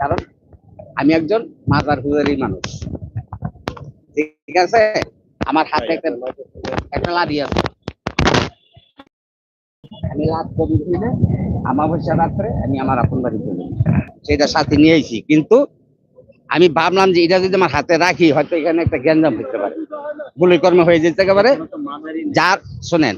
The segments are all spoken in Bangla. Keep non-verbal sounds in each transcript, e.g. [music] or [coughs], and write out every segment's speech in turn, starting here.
কারণ আমি একজন মাজার পূজারী মানুষ। ঠিক আছে? আমার হাতে একটা একটা লাঠি আছে। আমি আমাবস্যা রাত্রে আমি আমার আপন বাড়ি চলে। সেটা সাথে নিয়ে আইছি। কিন্তু আমি ভাবলাম যে এটা যদি আমার হাতে রাখি হয়তো এখানে একটা গ্যাঞ্জাম হতে পারে। গুলি কর্ম হয়ে যেতে পারে। যার শোনেন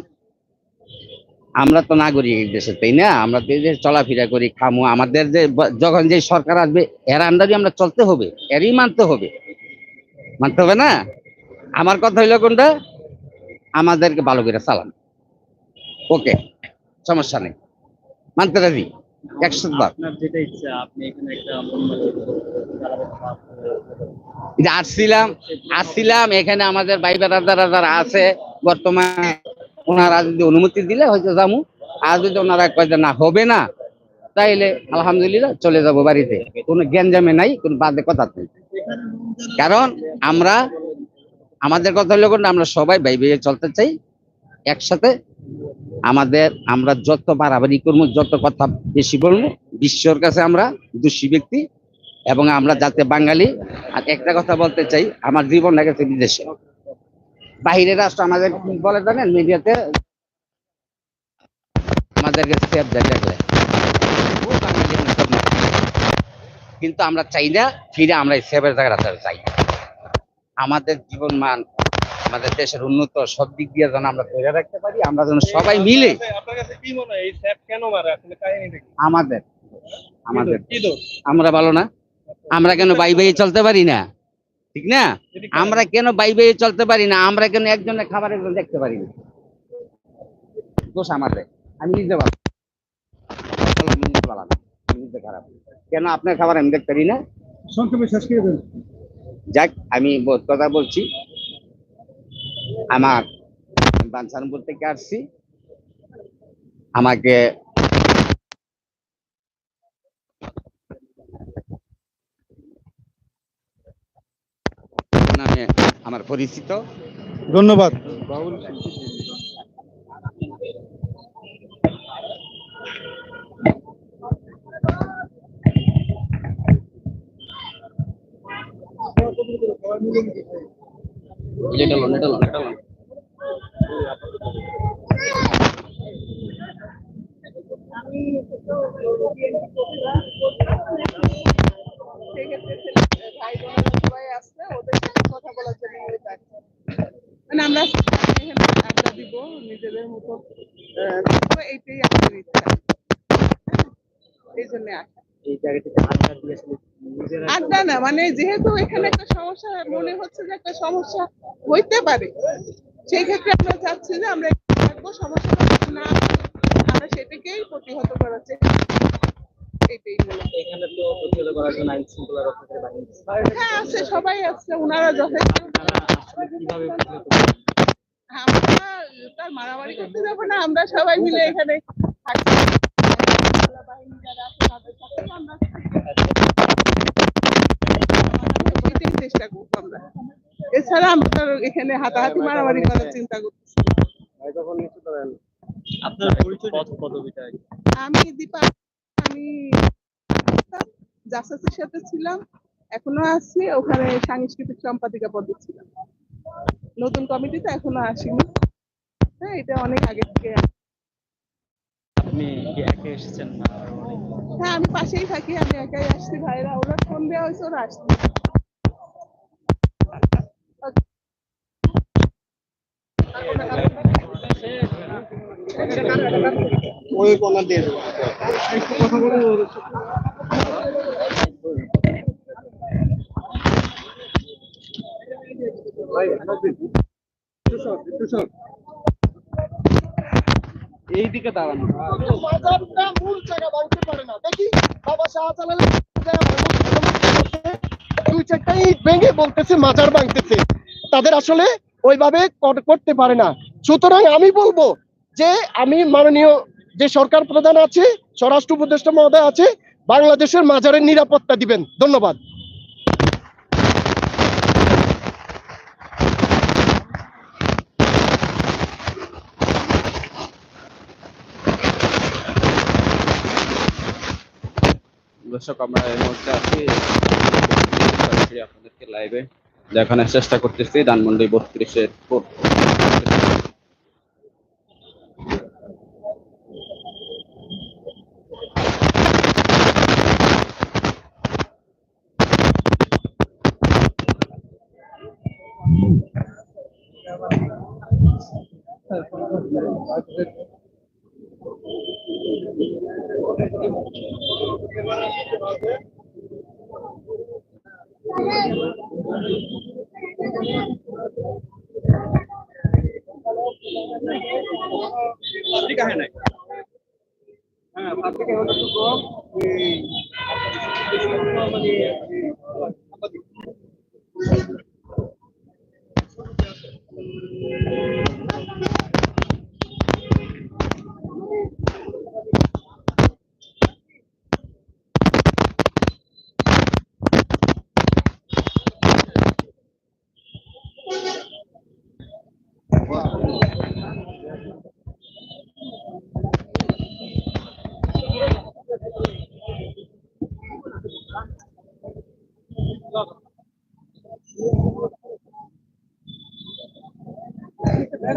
আমরা তো নাগরিক এই দেশে তাই না? আমরা তো এই দেশে চলাফেরা করি খামু। আমাদের যে যখন যে সরকার আসবে এর আন্ডারে আমরা চলতে হবে এরই মানতে হবে। মানতে হবে না? আমার কথা হইল কোনটা? আমাদেরকে ভালো করে চালান। ওকে সমস্যা নেই। মানতে রাজি? একশো বার আসছিলাম আসছিলাম। এখানে আমাদের ভাই যারা আছে। বর্তমানে ওনারা যদি অনুমতি দিলে হয়তো যাব আর যদি ওনারা কয় যে না, হবে না, তাইলে আলহামদুলিল্লাহ চলে যাব বাড়িতে। কোনো গ্যাঞ্জামে নাই, কোনো বাদে কথা নেই। কারণ আমরা, আমাদের কথা হলো আমরা সবাই ভাই ভাইয়ে চলতে চাই। একসাথে আমাদের, আমরা যত বাড়াবাড়ি করব, যত কথা বেশি বলব, বিশ্বর কাছে আমরা দোষী ব্যক্তি এবং আমরা যাতে বাঙালি। আর একটা কথা বলতে চাই, আমার জীবন লেগেছে বিদেশে। বাহিরের রাষ্ট্র আমাদের কি বলে জানেন মিডিয়াতে। আমাদেরকে দেখলে আমি সব না। কিন্তু আমরা চাই না ফিরে আমরা এই সেফের জায়গাটা চাই। আমাদের জীবন মান আমাদের দেশের উন্নত সব দিক দিয়ে যেন আমরা ধরে রাখতে পারি আমরা যেন সবাই মিলে আমাদের। আমাদের। আমরা ভালো না। আমরা কেন বাই বাই চলতে পারি না? ঠিক না? আমরা কেন বাই বাই চলতে পারি না? আমরা কেন একজনের খাবার একজন দেখতে পারি না? দোষ আমাদের। আমি নিজে ভালো আমি নিজে ভালো নিজে খারাপ। কেন আপনার খাবার আমি দেখতে পারি না? সংক্ষেপে শেষ করে দেন। যাক আমি কথা বলছি। আমার বাঞ্ছানপুর থেকে আসছি। আমাকে নামে আমার পরিচিত। ধন্যবাদ। এটা লোন এটা লোন এটা সেক্ষেত্রে ছেলে ভাই বোনেরা সবাই আসছে ওদের সাথে কথা বলার জন্য আমি যাচ্ছি। মানে আমরা এখানে আড্ডা দিব নিজেদের মতো আহ, থাকব, এইটাই আমাদের ইচ্ছা এই জন্য আসা আড্ডা না মানে যেহেতু এখানে একটা সমস্যা মনে হচ্ছে যে একটা সমস্যা হইতে পারে সেই ক্ষেত্রে আমরা চাচ্ছি যে আমরা থাকব সমস্যাটা যাতে না আমরা সেটাকেই প্রতিহত করার চেষ্টা করব। এইটাই মূলত এখানে তো প্রতিহত করার জন্য আইন শৃঙ্খলা রক্ষাকারী বাহিনী আছে। হ্যাঁ আছে সবাই আছে ওনারা যথেষ্ট কীভাবে আমরা তার মারামারি করতে যাব না আমরা সবাই মিলে এখানে থাকছি চেষ্টা করব আমরা। এছাড়া আমরা এখানে হাতাহাতি মারামারি করার চিন্তা করছি। আপনার পরিচয় পদবিটা আমি দীপা আমি জাসাসের সাথে ছিলাম এখনও আছি। ওখানে সাংস্কৃতিক সম্পাদিকা পদে ছিলাম। নতুন কমিটিতে এখনও আসিনি। হ্যাঁ এটা অনেক আগে থেকে আপনি কি একা এসেছেন না আরও অনেক? হ্যাঁ আমি পাশেই থাকি আমি একাই আসছি ভাইরা ওরা ফোন দেওয়া হয়েছে ওরা আসছে ওই কোনা দিয়ে দেবো এইদিকে দাঁড়ানো। মাজারটা মূল জায়গা পারে না। দেখি বাবা দুই ভেঙে বলতেছে, মাজার ভাঙতেছে। তাদের আসলে ওইভাবে করতে পারে না। সুতরাং আমি বলব যে, আমি মাননীয় যে সরকার প্রধান আছে, স্বরাষ্ট্র উপদেষ্টা মহোদয় আছে, বাংলাদেশের মাজারের নিরাপত্তা দিবেন। ধন্যবাদ। দর্শক আমরা এই মুহূর্তে আছি আপনাদেরকে লাইভে দেখানোর চেষ্টা করতেছি ধানমন্ডি বত্রিশের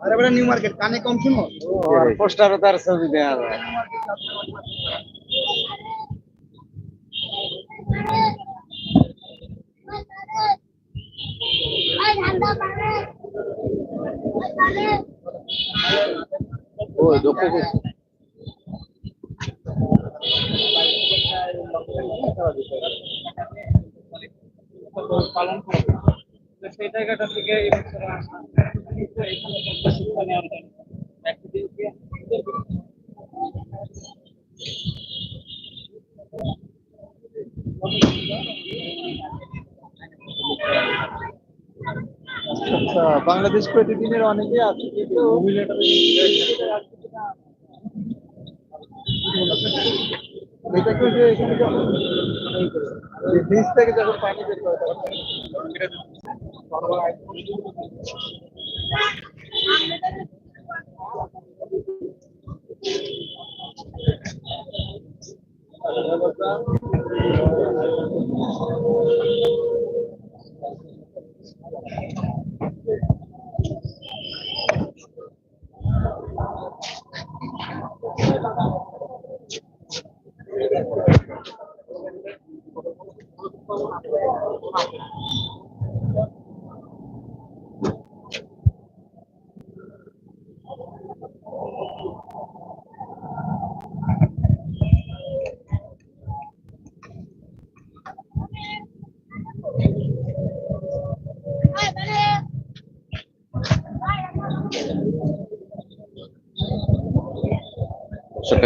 আরে বড় নিউ মার্কেট কানে কম শুনো। পোস্টারও তার ছবি দেওয়া যায়। ওই দক্ষ পালন করে তো সেই জায়গাটা থেকে এই বছর আসলাম এখানে একটা শিক্ষা নেওয়ার জন্য আচ্ছা বাংলাদেশ প্রতিদিনের অনেকে আছে কিন্তু এটাকে যে এখানে যখন এই থেকে যখন পানি বের করে তখন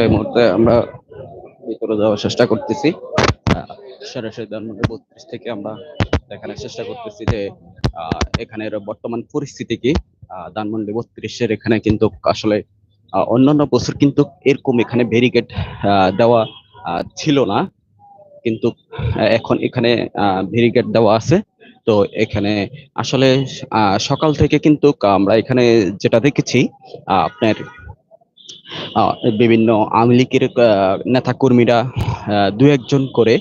এই মুহূর্তে আমরা ভিতরে যাওয়ার চেষ্টা করতেছি। সরাসরি ধানমন্ডি বত্রিশ থেকে আমরা দেখানোর চেষ্টা করতেছি যে এখানের বর্তমান পরিস্থিতি কি। ধানমন্ডি বত্রিশের এখানে কিন্তু আসলে অন্যান্য বছর কিন্তু এরকম এখানে ব্যারিকেড দেওয়া ছিল না। কিন্তু এখন এখানে ব্যারিকেড দেওয়া আছে। তো এখানে আসলে সকাল থেকে কিন্তু আমরা এখানে যেটা দেখেছি আপনার বিভিন্ন আওয়ামী লীগের নেতা কর্মীরা দু একজন করে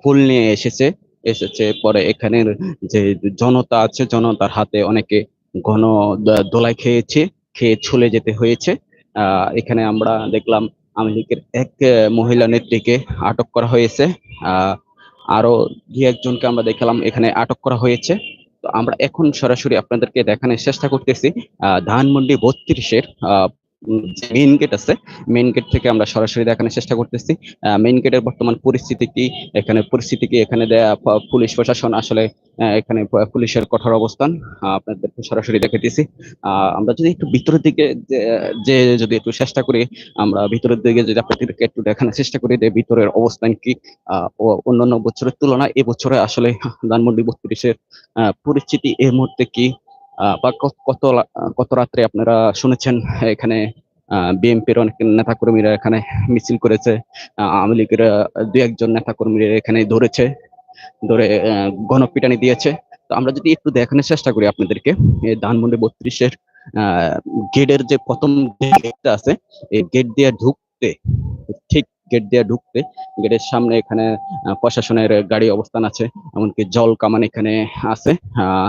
ফুল নিয়ে এসেছে এসেছে। পরে এখানের যে জনতা আছে, জনতার হাতে অনেকে ঘন দোলাই খেয়েছে, খেয়ে ছুলে যেতে হয়েছে। এখানে আমরা দেখলাম আওয়ামী লীগের এক মহিলা নেত্রীকে আটক করা হয়েছে। আরও দু একজনকে আমরা দেখলাম এখানে আটক করা হয়েছে। তো আমরা এখন সরাসরি আপনাদেরকে দেখানোর চেষ্টা করতেছি ধানমন্ডি বত্রিশের মেইন গেট আছে মেইন গেট থেকে আমরা সরাসরি দেখানোর চেষ্টা করতেছি। মেইন গেটের বর্তমান পরিস্থিতি কি? এখানে পরিস্থিতি কি? এখানে পুলিশ প্রশাসন আসলে এখানে পুলিশের কঠোর অবস্থান? আপনাদেরকে সরাসরি দেখাইতেছি। আহ, আমরা যদি একটু ভিতরের দিকে যে- যদি একটু চেষ্টা করি আমরা ভিতরের দিকে যদি আপনাদেরকে একটু দেখানোর চেষ্টা করি যে ভিতরের অবস্থান কি? অন্যান্য বছরের তুলনায় এবছরে আসলে ধানমন্ডি বত্রিশের পরিস্থিতি এই মুহূর্তে কি? বা কত- কত রাত্রে আপনারা শুনেছেন, এখানে বিএনপির অনেক নেতাকর্মীরা এখানে মিছিল করেছে আওয়ামী লীগের দু একজন নেতাকর্মীরা এখানে ধরেছে, ধরে গণপিটানি দিয়েছে। তো আমরা যদি একটু দেখানোর চেষ্টা করি আপনাদেরকে ধানমন্ডি বত্রিশের গেটের যে প্রথম গেটটা আছে, এই গেট দিয়ে ঢুকতে, ঠিক গেট দিয়ে ঢুকতে, গেটের সামনে এখানে প্রশাসনের গাড়ি অবস্থান আছে, এমনকি জল কামান এখানে আছে আহ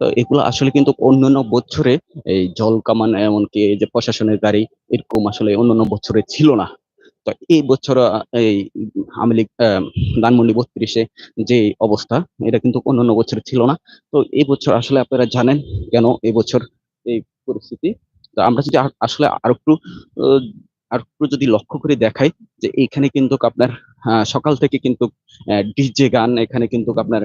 তো এগুলো আসলে কিন্তু অন্যান্য বছরে এই জল কামান এমনকি যে প্রশাসনের গাড়ি এরকম আসলে অন্যান্য বছরে ছিল না। তো এই বছর এই আওয়ামী লীগ ধানমন্ডি বত্রিশে যে অবস্থা, এটা কিন্তু অন্যান্য বছরে ছিল না। তো এই বছর আসলে আপনারা জানেন কেন এই বছর এই পরিস্থিতি? তো আমরা যদি আসলে আর একটু আর একটু যদি লক্ষ্য করে দেখাই যে এখানে কিন্তু আপনার সকাল থেকে কিন্তু ডিজে গান, এখানে কিন্তু আপনার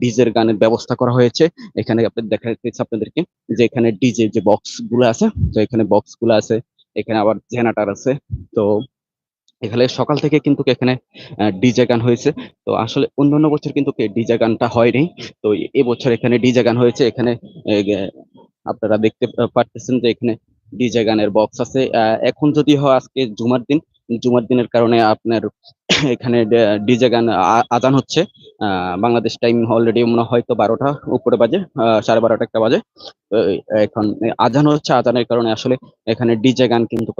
ডিজের গানের ব্যবস্থা করা হয়েছে। এখানে আপনার দেখা যাচ্ছে আপনাদেরকে যে এখানে ডিজে যে বক্সগুলো আছে, তো এখানে বক্সগুলো আছে, এখানে আবার জেনারেটর আছে। তো এখানে সকাল থেকে কিন্তু এখানে ডিজে গান হয়েছে। তো আসলে অন্যান্য বছর কিন্তু ডিজে গানটা হয়নি। তো এবছর এখানে ডিজে গান হয়েছে। এখানে আপনারা দেখতে পারতেছেন যে এখানে ডিজে গানের বক্স আছে। এখন যদি হয় আজকে জুমার দিন, জুমার দিনের কারণে আপনার [coughs] এখানে ডিজে গান আজান হচ্ছে। বাংলাদেশ টাইম অলরেডি মনে হয় হয়তো বারোটা, উপরে বাজে সাড়ে বারোটা একটা বাজে। এখন আজান হচ্ছে আজানের কারণে আসলে এখানে ডিজে গান কিন্তু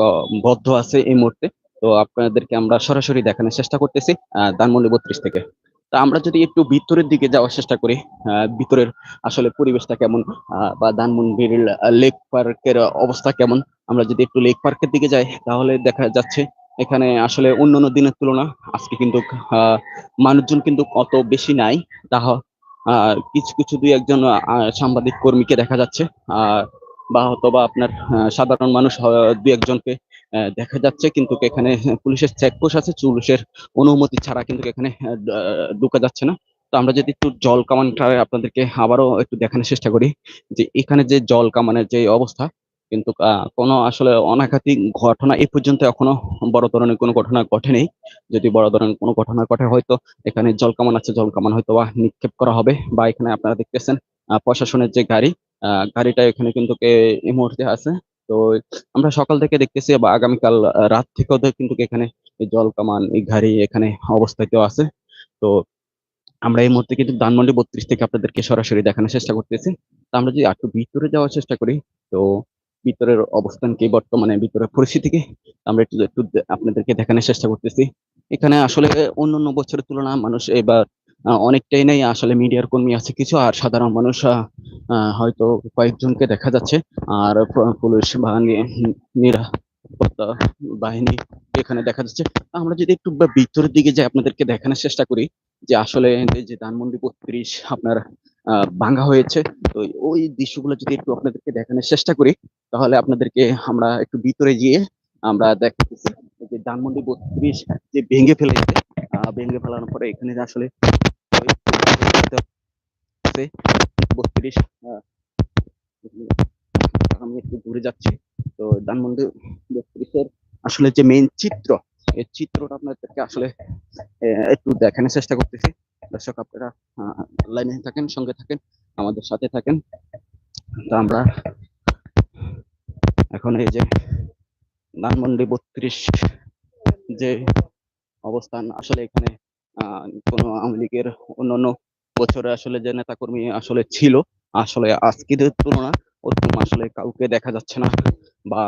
বদ্ধ আছে এই মুহূর্তে। তো আপনাদেরকে আমরা সরাসরি দেখানোর চেষ্টা করতেছি ধানমন্ডি বত্রিশ থেকে। তা আমরা যদি একটু ভিতরের দিকে যাওয়ার চেষ্টা করি ভিতরের আসলে পরিবেশটা কেমন বা ধানমন্ডির লেক পার্কের অবস্থা কেমন? আমরা যদি একটু লেক পার্কের দিকে যাই তাহলে দেখা যাচ্ছে এখানে আসলে অন্যান্য দিনের তুলনা আজকে কিন্তু মানুষজন কিন্তু অত বেশি নাই। তা হ- কিছু কিছু দুই একজন সাংবাদিক কর্মীকে দেখা যাচ্ছে বা হয়তোবা আপনার আহ, সাধারণ মানুষ দুই একজনকে দেখা যাচ্ছে কিন্তু এখানে পুলিশের চেকপোস্ট আছে, পুলিশের অনুমতি ছাড়া কিন্তু এখানে ঢোকা যাচ্ছে না। তো আমরা যদি একটু জল কামানটা আপনাদেরকে আবারও একটু দেখানোর চেষ্টা করি, যে এখানে যে জল কামানের যে অবস্থা, কিন্তু কোনো আসলে অনাঘাতিক ঘটনা এই পর্যন্ত এখনও বড় ধরনের কোনো ঘটনা ঘটেনি। যদি বড় ধরনের কোনো ঘটনা ঘটে, হয়তো এখানে জল কামান আছে, জল কামান হয়তো বা নিক্ষেপ করা হবে, বা এখানে আপনারা দেখতেছেন প্রশাসনের যে গাড়ি গাড়িটা এখানে কিন্তু এ- এই মুহূর্তে আছে। তো আমরা সকাল থেকে দেখতেছি বা আগামীকাল রাত থেকেও কিন্তু এখানে জল কামান, এই গাড়ি এখানে অবস্থিত আছে। তো আমরা এই মুহূর্তে কিন্তু ধানমন্ডি বত্রিশ থেকে আপনাদেরকে সরাসরি দেখানোর চেষ্টা করতেছি। তো আমরা যদি একটু ভিতরে যাওয়ার চেষ্টা করি, তো ভিতরের অবস্থান কি, বর্তমানে ভিতরের পরিস্থিতি কি আমরা একটু একটু আপনাদেরকে দেখানোর চেষ্টা করতেছি। এখানে আসলে অন্য অন্য বছরের তুলনায় মানুষ এবার অনেকটাই নেই। আসলে মিডিয়ার কর্মী আছে কিছু আর সাধারণ মানুষ হয়তো কয়েকজনকে দেখা যাচ্ছে। আর পুলিশ বাহিনী নিরাপত্তা বাহিনী এখানে দেখা যাচ্ছে। আমরা যদি একটু ভিতরের দিকে যাই আপনাদেরকে দেখানোর চেষ্টা করি যে আসলে যে ধানমন্ডি বত্রিশ আপনার আহ, ভাঙা হয়েছে। তো ওই দৃশ্যগুলো যদি একটু আপনাদেরকে দেখানোর চেষ্টা করি তাহলে আপনাদেরকে আমরা একটু ভিতরে গিয়ে আমরা দেখতেছি যে ধানমন্ডি বত্রিশ যে ভেঙে ফেলেছে ভেঙে ফেলানোর পরে এখানে যে আসলে বত্রিশ আমি একটু ঘুরে যাচ্ছি। তো ধানমন্ডি বত্রিশের আসলে যে মেইন চিত্র, এই চিত্রটা আপনাদেরকে আসলে একটু দেখানোর চেষ্টা করতেছি। দর্শক, আপনারা লাইনে থাকেন, সঙ্গে থাকেন, আমাদের সাথে থাকেন। তো আমরা এখন এই যে ধানমন্ডি বত্রিশ যে অবস্থান, আসলে এখানে কোনো আওয়ামী লীগের অন্যান্য বছরে আসলে যে নেতাকর্মী আসলে ছিল আসলে আজকের তুলনা ওরকম আসলে কাউকে দেখা যাচ্ছে না বা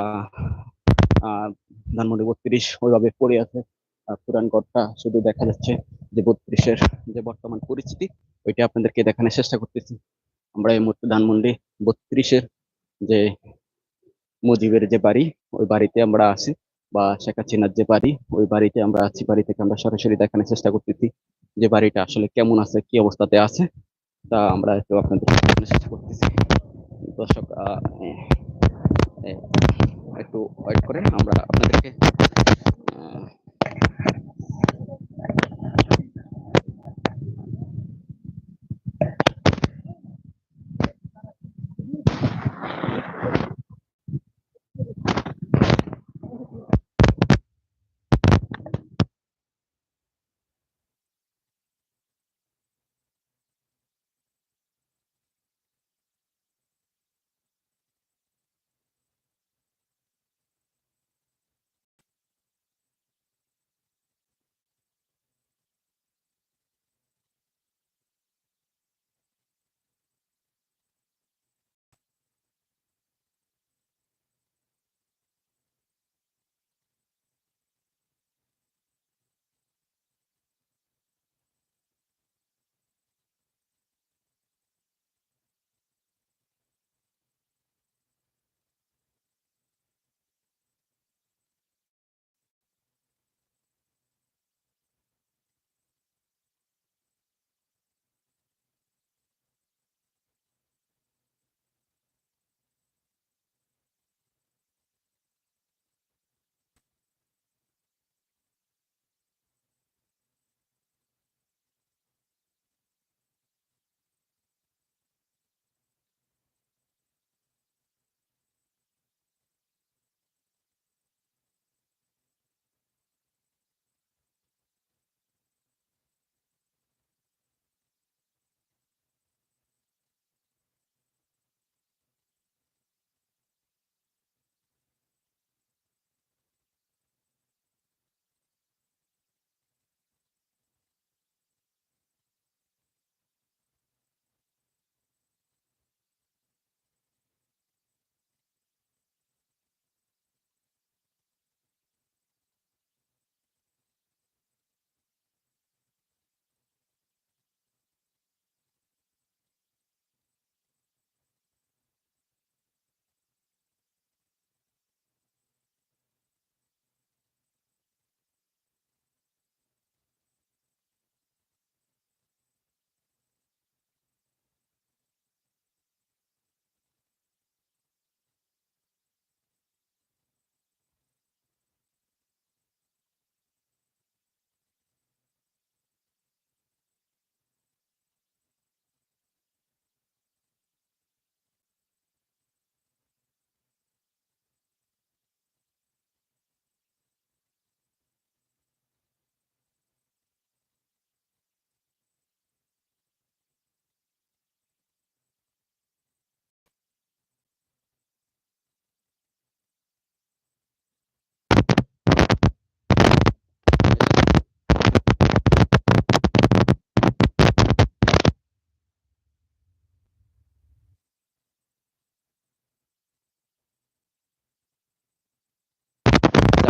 ধানমন্ডি বত্রিশ ওইভাবে পড়ে আছে। আহ, পুরানগড়টা শুধু দেখা যাচ্ছে যে বত্রিশের যে বর্তমান পরিস্থিতি ওইটা আপনাদেরকে দেখানোর চেষ্টা করতেছি। আমরা এই মুহূর্তে ধানমন্ডি বত্রিশের যে মুজিবের যে বাড়ি ওই বাড়িতে আমরা আছি। বা শেখ হাসিনার যে বাড়ি, ওই বাড়িতে আমরা আছি, বাড়ি থেকে আমরা সরাসরি দেখানোর চেষ্টা করতেছি যে বাড়িটা আসলে কেমন আছে, কি অবস্থাতে আছে। তা আমরা একটু আপনাদের চেষ্টা করতেছি। দর্শক এ- এ- একটু ওয়েট করে আমরা আপনাদেরকে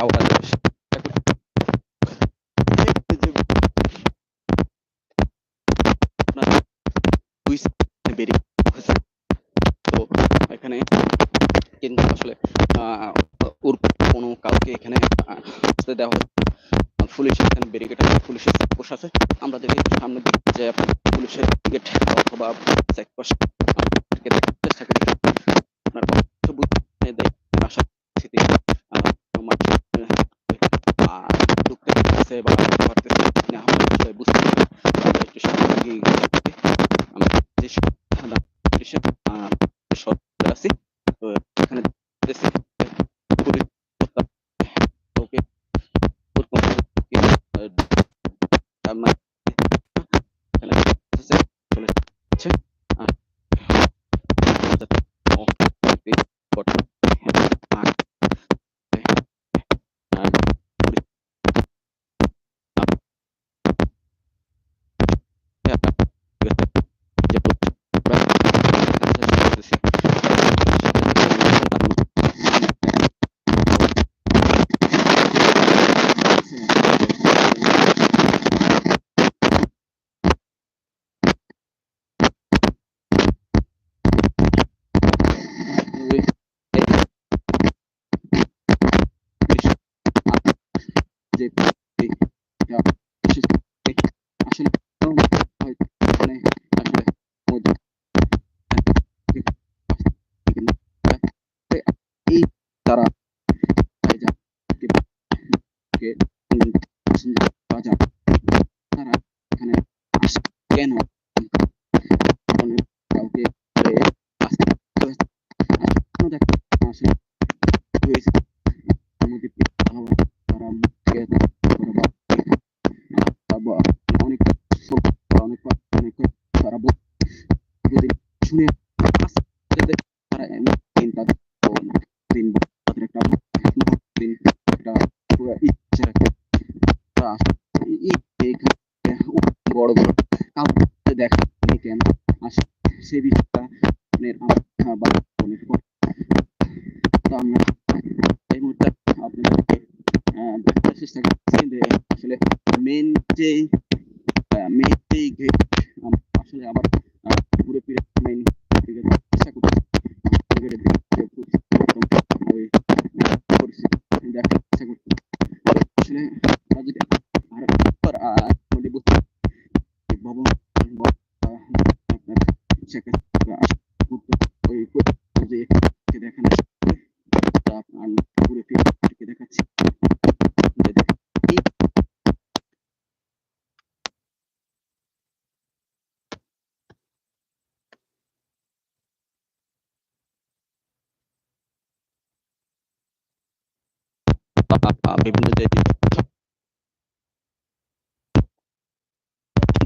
গেছে। তো এখানে কিন্তু আসলে ওর কোনো কাউকে এখানে আসতে দেওয়া হচ্ছে পুলিশ এখানে ব্যারিকেড আছে পুলিশের চেকপোস্ট আছে। আমরা যদি সামনে দিকে যে আপনার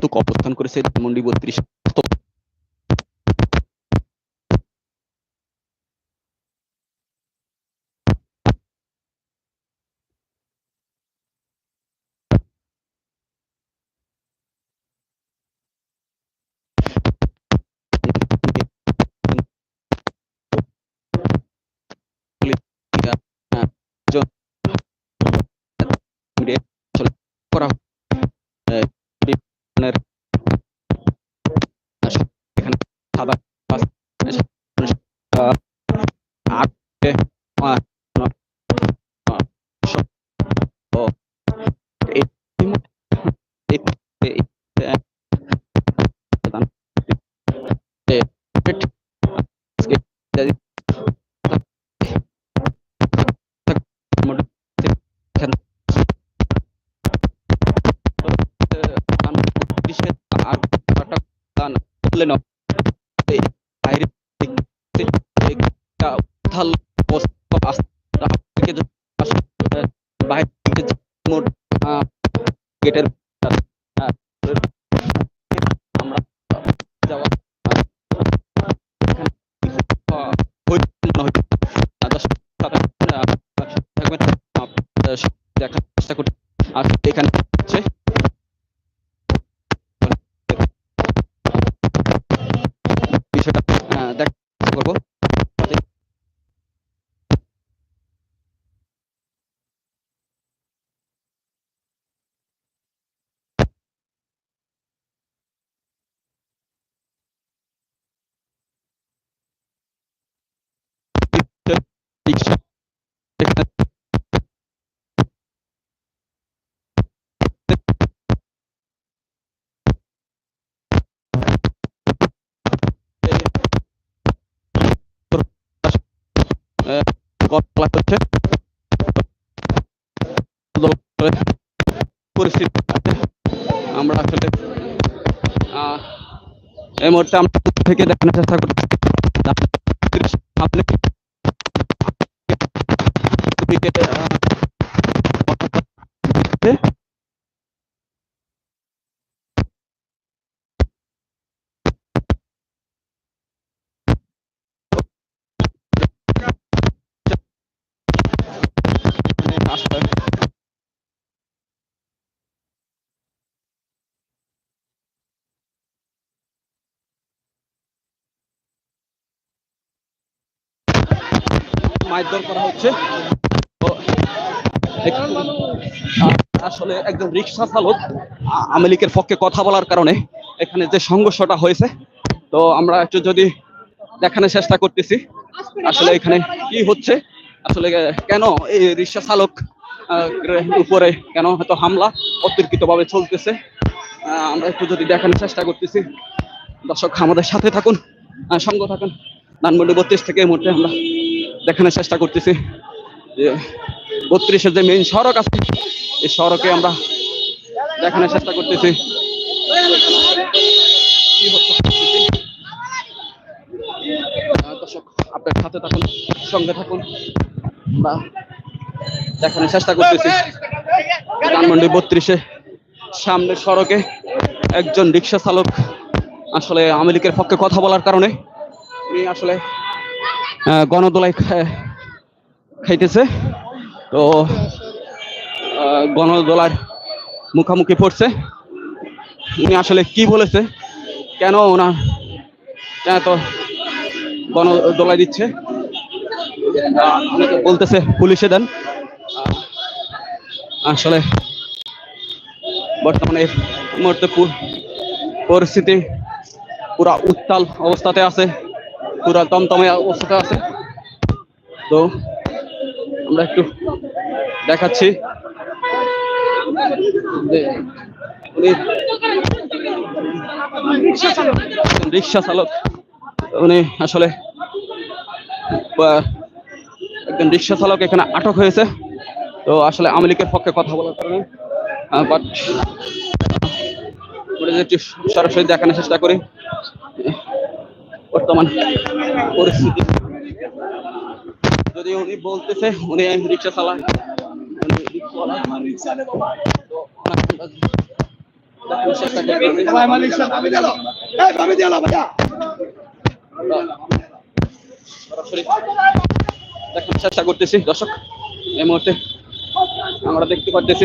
কিন্তু অবস্থান করেছে ধানমন্ডি বত্রিশ পরিস্থিতি আমরা আসলে এই মুহূর্তে আমরা থেকে দেখানোর চেষ্টা করছি। মারধর করা হচ্ছে। আসলে একজন রিক্সা চালক আওয়ামী লীগের পক্ষে কথা বলার কারণে এখানে যে সংঘর্ষটা হয়েছে, তো আমরা একটু যদি দেখানোর চেষ্টা করতেছি, আসলে এখানে কি হচ্ছে, আসলে কেন এই রিক্সা চালক উপরে কেন হয়তো হামলা অতর্কিত ভাবে চলতেছে আমরা একটু যদি দেখানোর চেষ্টা করতেছি। দর্শক, আমাদের সাথে থাকুন সঙ্গ থাকুন। ধানমন্ডি বত্রিশ থেকে এই মুহূর্তে আমরা দেখানোর চেষ্টা করতেছি যে বত্রিশের যে মেইন সড়ক আছে, এই সড়কে আমরা দেখানোর চেষ্টা করতেছি। দর্শক, আপনার সাথে থাকুন, সঙ্গে থাকুন। বা দেখানোর চেষ্টা করতেছি। ধানমন্ডি বত্রিশে সামনের সড়কে একজন রিক্সা চালক আসলে লীগের পক্ষে কথা বলার কারণে, উনি আসলে খা- খাইতেছে। তো গণদোলার মুখামুখি পড়ছে। উনি আসলে কি বলেছে, কেন ওনার তো গণ দোলাই দিচ্ছে বলতেছে, পুলিশে দেন। আসলে বর্তমানে মুহূর্তে পরিস্থিতি পুরা উত্তাল অবস্থাতে আছে। পুরা দমদমে অবস্থাতে আছে। তো আমরা একটু দেখাচ্ছি। রিক্সা চালক। উনি আসলে একজন রিক্সা চালক এখানে আটক হয়েছে। তো আসলে আওয়ামী লীগের পক্ষে কথা বলার কারণে বাট সরাসরি দেখানোর চেষ্টা করি। বর্তমান পরিস্থিতি। যদি উনি বলতেছে, উনি রিক্সা দেখানোর চেষ্টা করতেছি। দর্শক, এই মুহূর্তে আমরা দেখতে পারতেছি।